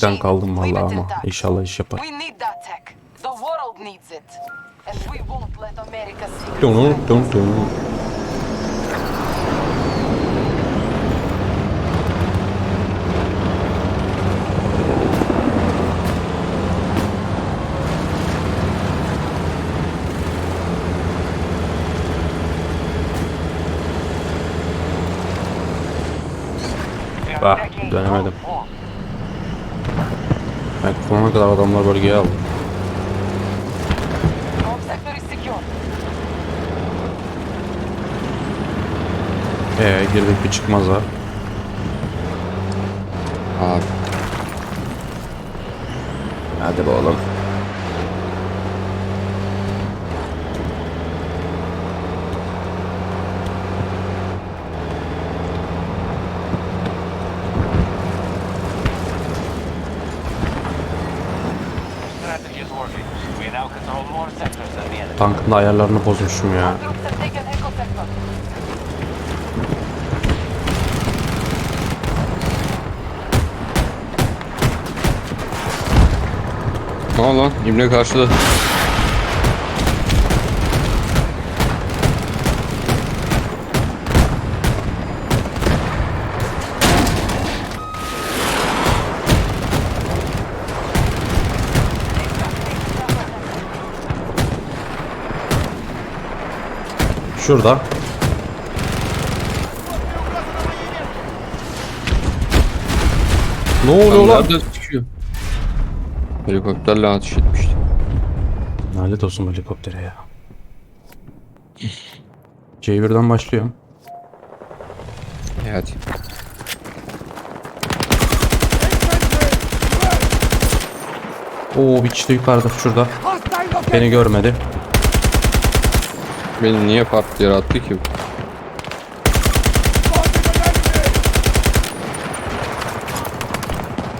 tane kaldım vallahi ama inşallah iş yapar. We need that kadar adamlar bölgeye aldı. Ee girdik bir çıkmaz ha. Abi. Hadi be oğlum. Tankın da ayarlarını bozmuşum ya. Ne lan? İbne karşıda. Şurada. Ne oluyor Lan lan? nerede çıkıyor? Helikopterle ateş etmişti. Lanet olsun helikoptere ya. C1'den başlıyorum. E hadi. Oo bir kişi de yukarıda şurada. Beni görmedi. Beni niye farklı yere attı ki?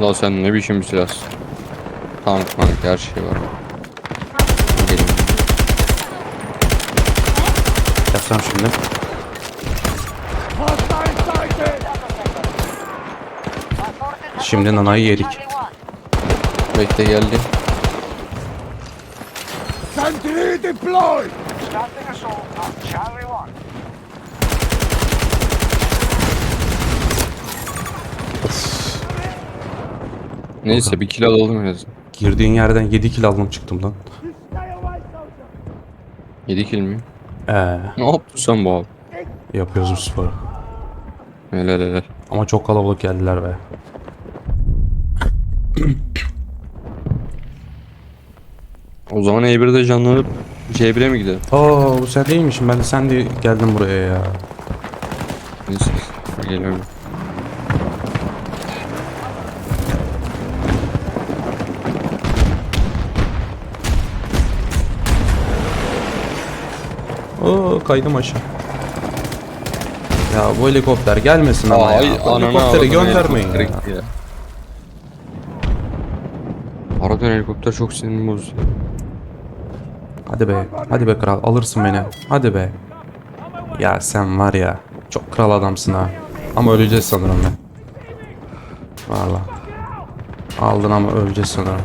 Ulan sen ne biçim bir silahsın? Tank mank her şey var. Gelin. Yapsam şimdi. Şimdi nanayı yedik. Bekle geldi. Starting assault on Charlie 1. Neyse bir kill alalım en azından. Girdiğin yerden 7 kill aldım çıktım lan. 7 kill mi? Ee, Ne yaptın sen bu abi? yapıyoruz bu sporu. Helal helal. Ama çok kalabalık geldiler be. O zaman E1'de canlanıp C1'e mi gidelim? Oo bu sen değilmişim ben de sen de geldin buraya ya. Neyse. Geliyorum. Oo kaydım aşağı. Ya bu helikopter gelmesin ama Ay ya. Bu ananı helikopteri göndermeyin helikopter ya. gitti ya. Helikopter çok sinirimi bozuyor. Hadi be. Hadi be kral alırsın beni. Hadi be. Ya sen var ya. Çok kral adamsın ha. Ama öleceğiz sanırım ben. Valla. Aldın ama öleceğiz sanırım.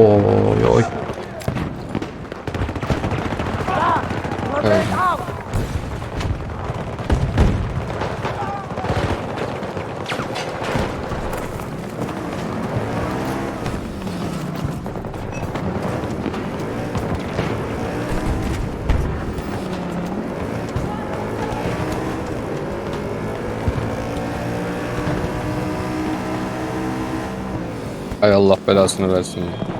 Oy oy. Allah belasını versin ya.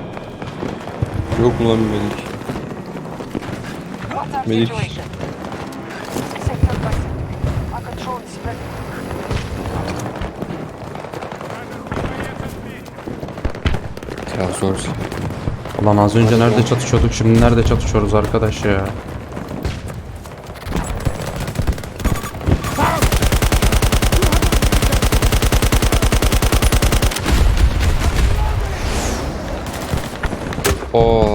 Yok mu lan bir medik? Medik. Ya zor. Ulan az önce nerede çatışıyorduk şimdi nerede çatışıyoruz arkadaş ya. O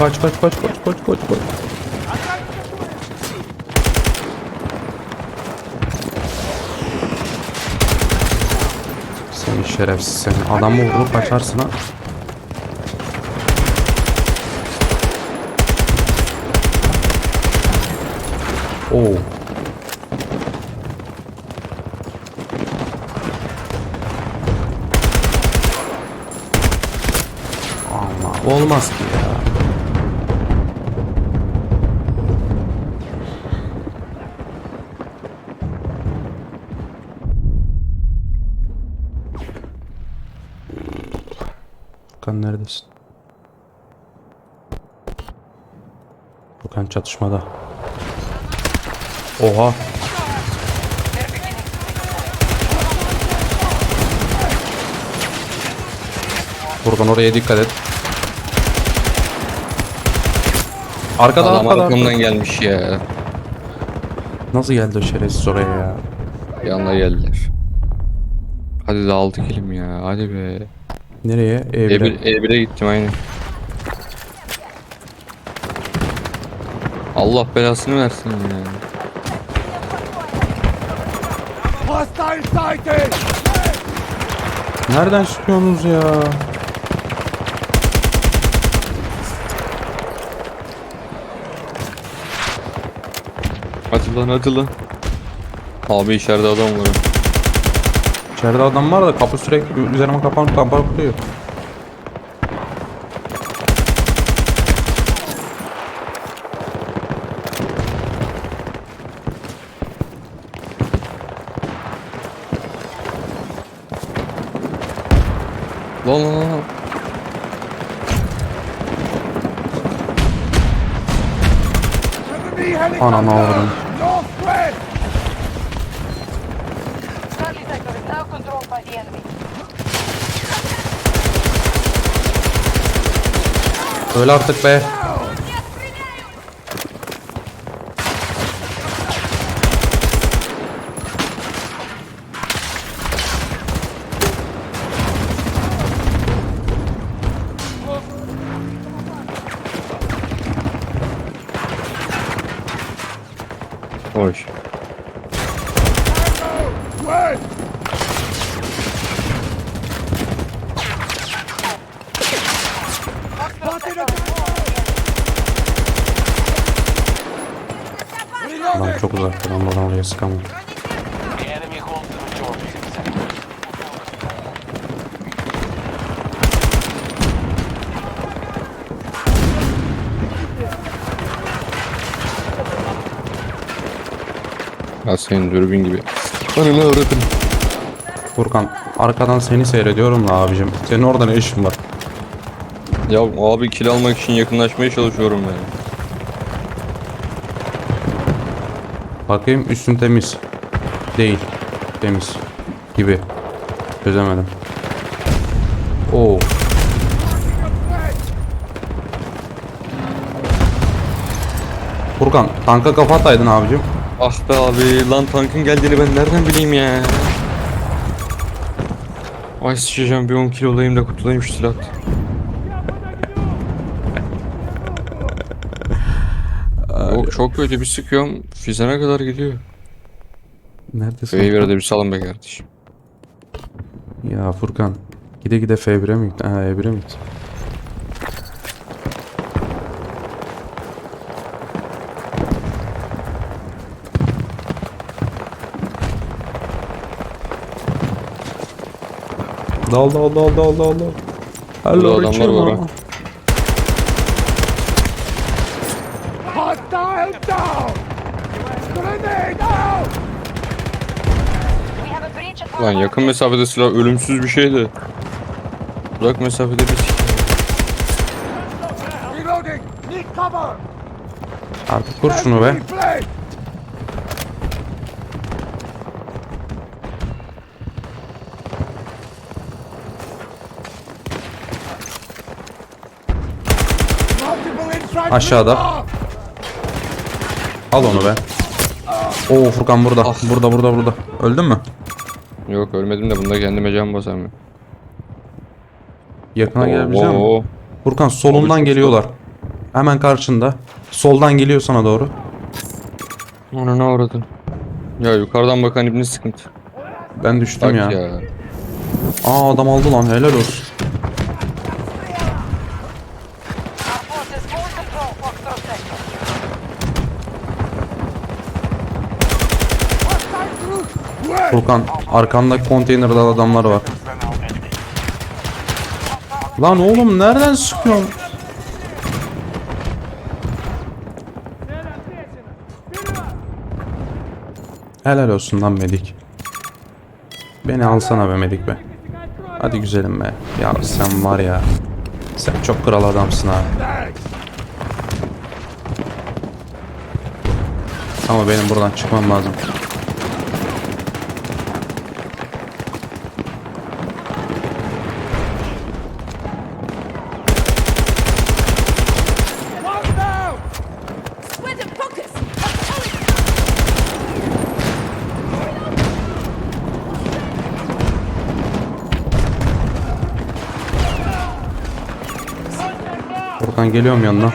Kaç kaç kaç kaç kaç kaç kaç. Seni şerefsiz seni. Adamı vurup kaçarsın ha. Oo. Allah olmaz ki ya. Furkan neredesin? Furkan çatışmada. Oha. Furkan oraya dikkat et. Arkada Adam arkada, arkamdan gelmiş ya. Nasıl geldi o şerefsiz oraya ya? Anda geldiler. Hadi de 6 kilim ya. Hadi be. Nereye? Evre. E1, E1'e gittim aynen. Allah belasını versin ya. Nereden çıkıyorsunuz ya? Hadi lan hadi lan. Abi içeride adam var. İçeride adam var da kapı sürekli üzerime kapanıp kapanıp duruyor. Lan lan lan. Ananı avradım. Öyle artık be. Ya senin dürbün gibi. Bana ne öğretin? Furkan arkadan seni seyrediyorum da abicim. Senin orada ne işin var? Ya abi kill almak için yakınlaşmaya çalışıyorum ben. Bakayım üstün temiz. Değil. Temiz. Gibi. Çözemedim. Oo. Furkan tanka kafa ataydın abicim. Ah be abi lan tankın geldiğini ben nereden bileyim ya. Ay sıçacağım bir 10 kilo olayım da kurtulayım şu silah. Yok çok kötü bir sıkıyorum. Fizene kadar gidiyor. Neredesin? Beyver'e Furkan? de bir salın be kardeşim. Ya Furkan. Gide gide F1'e mi gittin? Ha E1'e mi gittin? Dal dal dal dal dal dal. Hello adamlar var ha. Have a breach at Lan yakın mesafede silah ölümsüz bir şey de. Uzak mesafede bir silah. Artık kur şunu be. Aşağıda. Al onu be. Oo Furkan burada. Burada burada burada. Öldün mü? Yok ölmedim de bunda kendime can basamıyorum. Yakına gelebilecek misin? Furkan solundan çok geliyorlar. Hemen karşında. Soldan geliyor sana doğru. Ona ne uğradın? Ya yukarıdan bakan ibni sıkıntı. Ben düştüm Bak ya. ya. Aa adam aldı lan helal olsun. Furkan arkanda konteynerde adamlar var. Lan oğlum nereden sıkıyorsun? Helal olsun lan Medik. Beni alsana be Medik be. Hadi güzelim be. Ya sen var ya. Sen çok kral adamsın ha. Ama benim buradan çıkmam lazım. Furkan geliyorum yanına.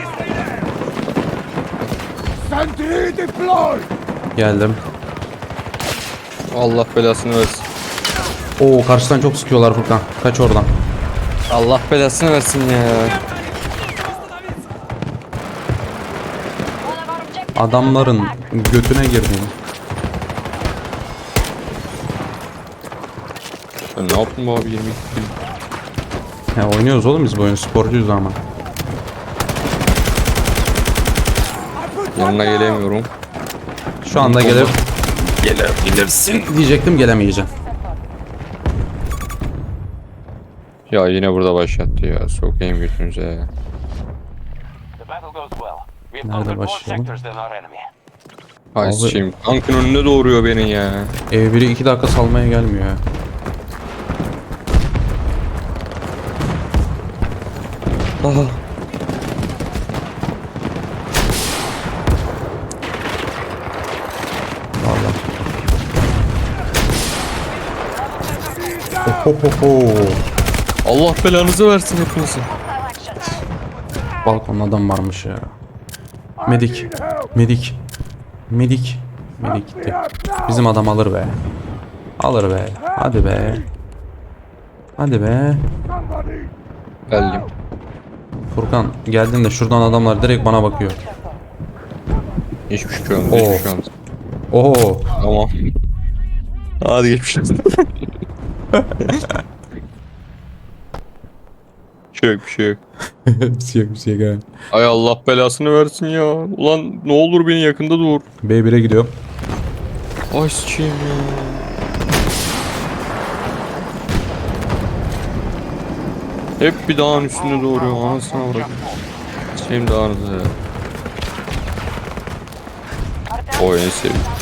Geldim. Allah belasını versin. Oo karşıdan çok sıkıyorlar Furkan. Kaç oradan. Allah belasını versin ya. Adamların götüne girdim. Ben ne yaptım bu abi 22 kill. Ya oynuyoruz oğlum biz bu oyunu sporcuyuz ama. Yanına gelemiyorum. Şu anda gelip gelebilirsin diyecektim gelemeyeceğim. Ya yine burada başlattı ya. Sokayım götünüze ya. Nerede başlayalım? Ay Abi- sıçayım. Tankın önüne doğuruyor beni ya. Ev biri iki dakika salmaya gelmiyor ya. Aha. Vallahi. Ohohoho. Allah belanızı versin hepinizi. Balkonda adam varmış ya. Medik. Medik. Medik. Medik gitti. Bizim adam alır be. Alır be. Hadi be. Hadi be. Geldim. Furkan geldin de şuradan adamlar direkt bana bakıyor. Hiçbir şey olmaz. Oo. Hiçbir şey olmaz. Oho. Tamam. Hadi geçmiş olsun. Bir şey yok bir şey yok. bir şey yok bir şey gel. Ay Allah belasını versin ya. Ulan ne olur beni yakında dur. B1'e gidiyorum. Ay sıçayım ya. Hep bir dağın üstünde doğuruyor. Anasına bırak. Sıçayım dağınızı ya. O en sevdiğim.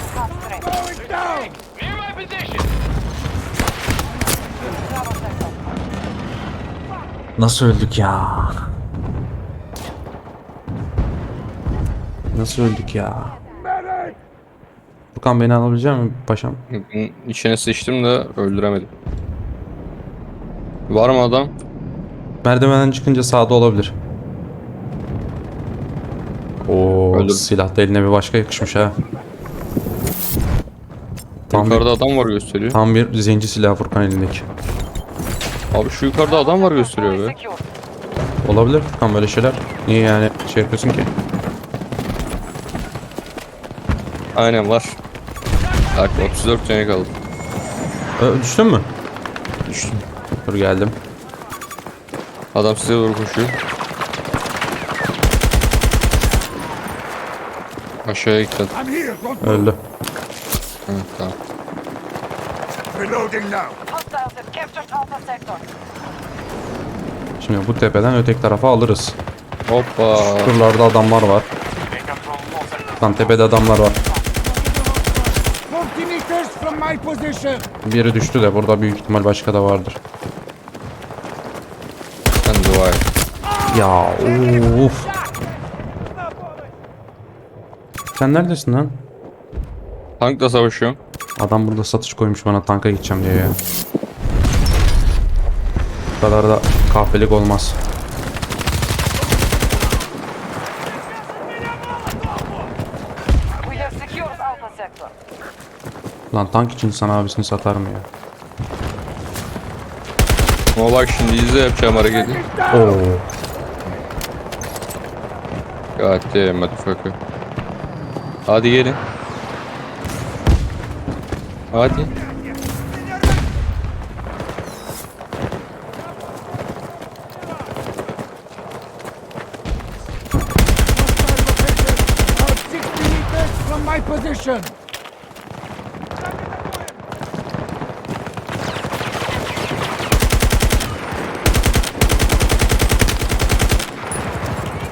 Nasıl öldük ya? Nasıl öldük ya? Furkan beni alabilecek misin paşam? İçine sıçtım da öldüremedim. Var mı adam? Merdivenden çıkınca sağda olabilir. Oo, Öldüm. silah da eline bir başka yakışmış ha. Tam bir, Yukarıda adam var gösteriyor. tam bir zenci silahı Furkan elindeki. Abi şu yukarıda adam var gösteriyor be. Olabilir Furkan böyle şeyler. Niye yani şey yapıyorsun ki? Aynen var. Bak 34 tane kaldı. Ö, düştün mü? Düştüm. Dur geldim. Adam size doğru koşuyor. Aşağıya gitti. adam. Öldü. Evet, tamam. Reloading now. Hostiles have captured Alpha sector. Şimdi bu tepeden öteki tarafa alırız. Hoppa. Şuralarda adamlar var. Tam tepede adamlar var. 40 meters from my position. Biri düştü de burada büyük ihtimal başka da vardır. Sen dua et. Ya of. Sen neredesin lan? Tankla savaşıyorum. Adam burada satış koymuş bana tanka gideceğim diye ya. Bu kadar da kahpelik olmaz. Lan tank için sana abisini satar mı ya? Ama bak şimdi izle yapacağım hareketi. Oo. God damn motherfucker. Hadi gelin. Hadi. About 60 meters from my position.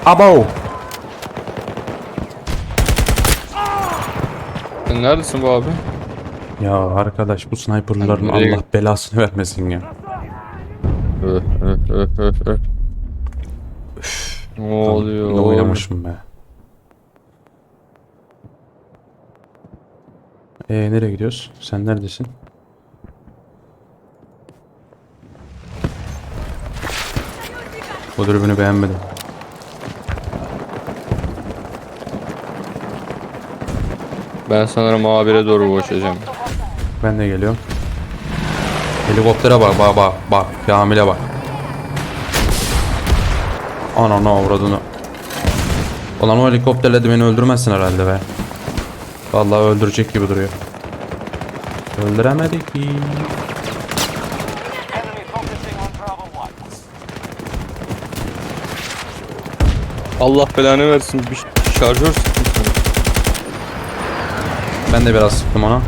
Abo. Sen neredesin bu abi? Ya arkadaş bu sniperların Nereye- Allah belasını vermesin ya. Öh, öh, öh, öh, öh. Ne oluyor? Ne oynamışım be. Ee nereye gidiyoruz? Sen neredesin? Bu dürbünü beğenmedim. Ben sanırım A1'e doğru koşacağım. Ben de geliyorum. Helikoptere bak bak bak bak. Kamil'e bak. Anana uğradığını. Ulan o helikopterle de beni öldürmezsin herhalde be. Vallahi öldürecek gibi duruyor. Öldüremedik ki. Enemy focusing on Bravo 1. Allah belanı versin. Bir şarjör sıktım sana. Ben de biraz sıktım ona.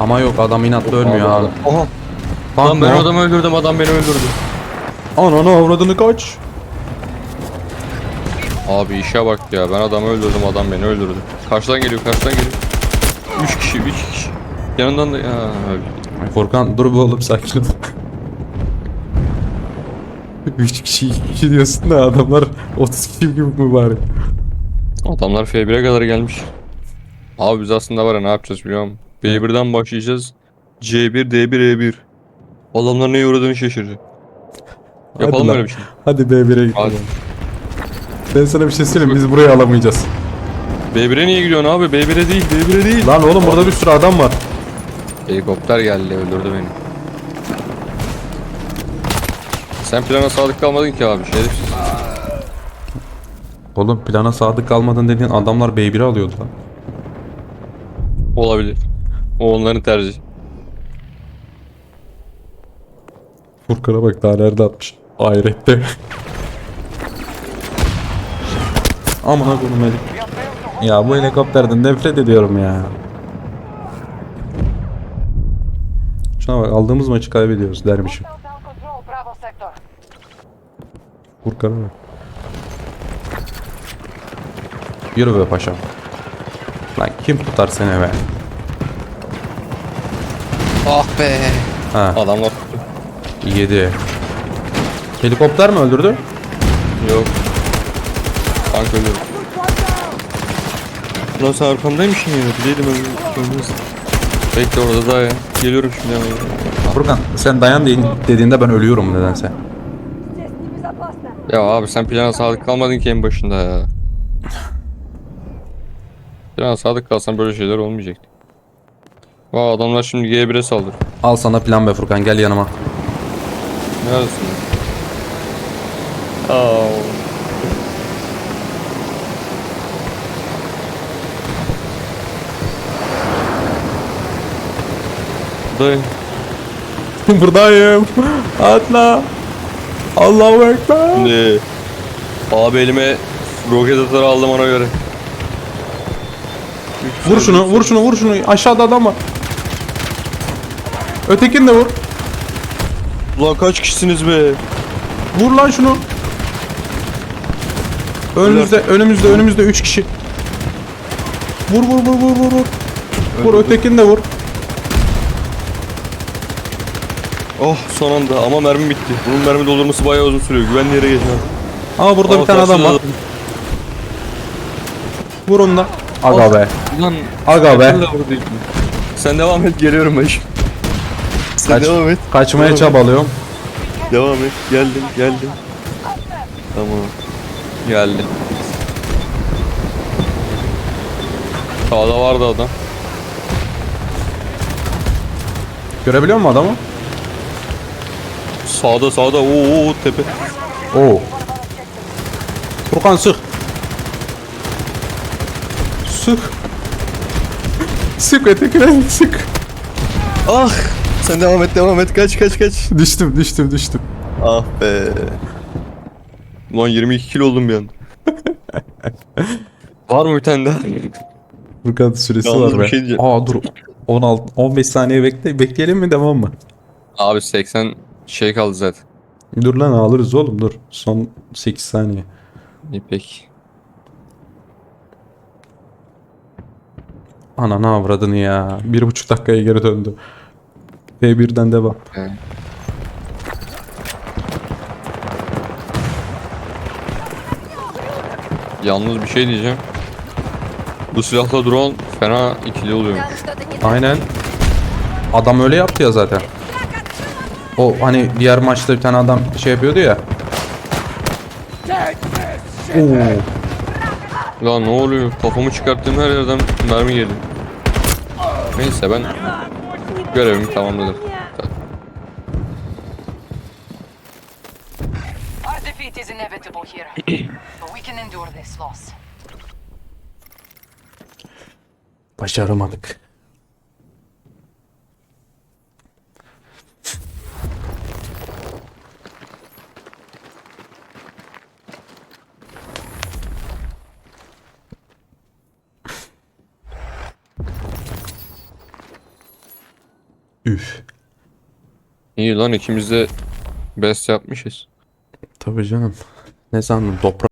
Ama yok adam inatla ölmüyor abi. Oha. Lan ben adamı öldürdüm adam beni öldürdü. Anana avradını kaç. Abi işe bak ya ben adamı öldürdüm adam beni öldürdü. Karşıdan geliyor karşıdan geliyor. 3 kişi 3 kişi. Yanından da ya. Ay Furkan dur bir oğlum sakin ol. 3 kişi 2 kişi diyorsun da adamlar 30 kişi gibi mübarek. Adamlar F1'e kadar gelmiş. Abi biz aslında var ya ne yapacağız biliyor musun? B1'den başlayacağız. C1, D1, E1. Adamlar neye uğradığını şaşıracak. Yapalım lan. öyle bir şey. Hadi B1'e gidelim. Hadi. Ben sana bir şey söyleyeyim biz burayı alamayacağız. B1'e niye gidiyorsun abi? B1'e değil, B1'e değil. Lan oğlum burada bir sürü adam var. Helikopter geldi öldürdü beni. Sen plana sadık kalmadın ki abi şerefsiz. Oğlum plana sadık kalmadın dediğin adamlar B1'i alıyordu lan. Olabilir. O onların tercihi. Furkan'a bak daha nerede atmış. Ahirette. Aman koyayım helik. Ya bu helikopterden nefret ediyorum ya. Şuna bak aldığımız maçı kaybediyoruz dermişim. Furkan'a bak. Yürü be paşam. Lan kim tutar seni be? Ah be. Ha Adamlar 7. Helikopter mi öldürdü? yok. Tank öldürdü. Lan sen arkamdaymışsın ya. Bileydim öldürdüm. Bekle orada daha ya. Geliyorum şimdi hemen. Furkan sen dayan deyin- dediğinde ben ölüyorum nedense. Ya abi sen plana sadık kalmadın ki en başında ya. Plana sadık kalsan böyle şeyler olmayacaktı. Vay adamlar şimdi G1'e saldırır. Al sana plan be Furkan gel yanıma. Neredesin? Aa. Buradayım. Buradayım. Atla. Allahu Ekber. Şimdi abi elime roket atarı aldım ona göre. Vur şunu, vur şunu, vur şunu. Aşağıda adam var. Ötekini de vur. Ulan kaç kişisiniz be? Vur lan şunu. Önümüzde, önümüzde, önümüzde 3 kişi. Vur vur vur vur vur vur. Vur ötekini de vur. Oh son anda ama mermi bitti. Bunun mermi doldurması bayağı uzun sürüyor. Güvenli yere geç abi. Aa burada Aa, bir tane adam karşıda var. Vur onu da. Aga be. Lan Aga be. de buradayım. Sen devam et geliyorum ben şimdi. Sen Kaç- devam et. Kaçmaya Devam et. çabalıyorum. Devam et. Geldim geldim. Tamam. Geldi. Sağda vardı adam. Görebiliyor musun adamı? Sağda sağda. Oo, oo tepe. Oo. Furkan sık. Sık. Sık ötekine sık. Ah! Sen devam et devam et. Kaç kaç kaç. Düştüm düştüm düştüm. Ah be. Ulan 22 kilo oldum bir anda. Var mı bir tane daha? Furkan süresi Yalnız var bir be. şey diyeceğim. Aa dur. 16 15 saniye bekle. Bekleyelim mi devam mı? Abi 80 şey kaldı zaten. Dur lan alırız oğlum dur. Son 8 saniye. İyi peki. Ana ne avradını ya. Bir buçuk dakikaya geri döndü. B1'den devam. Evet. Yalnız bir şey diyeceğim. Bu silahla drone fena ikili oluyor. Aynen. Adam öyle yaptı ya zaten. O hani diğer maçta bir tane adam şey yapıyordu ya. Oo. Lan ne oluyor? Kafamı çıkarttığım her yerden mermi geliyor. Neyse ben görevimi tamamladım. Our defeat is inevitable here. but we can endure this loss. Başaramadık. Üf. İyi lan ikimiz de best yapmışız. Tabii canım. Ne sandın? Toprak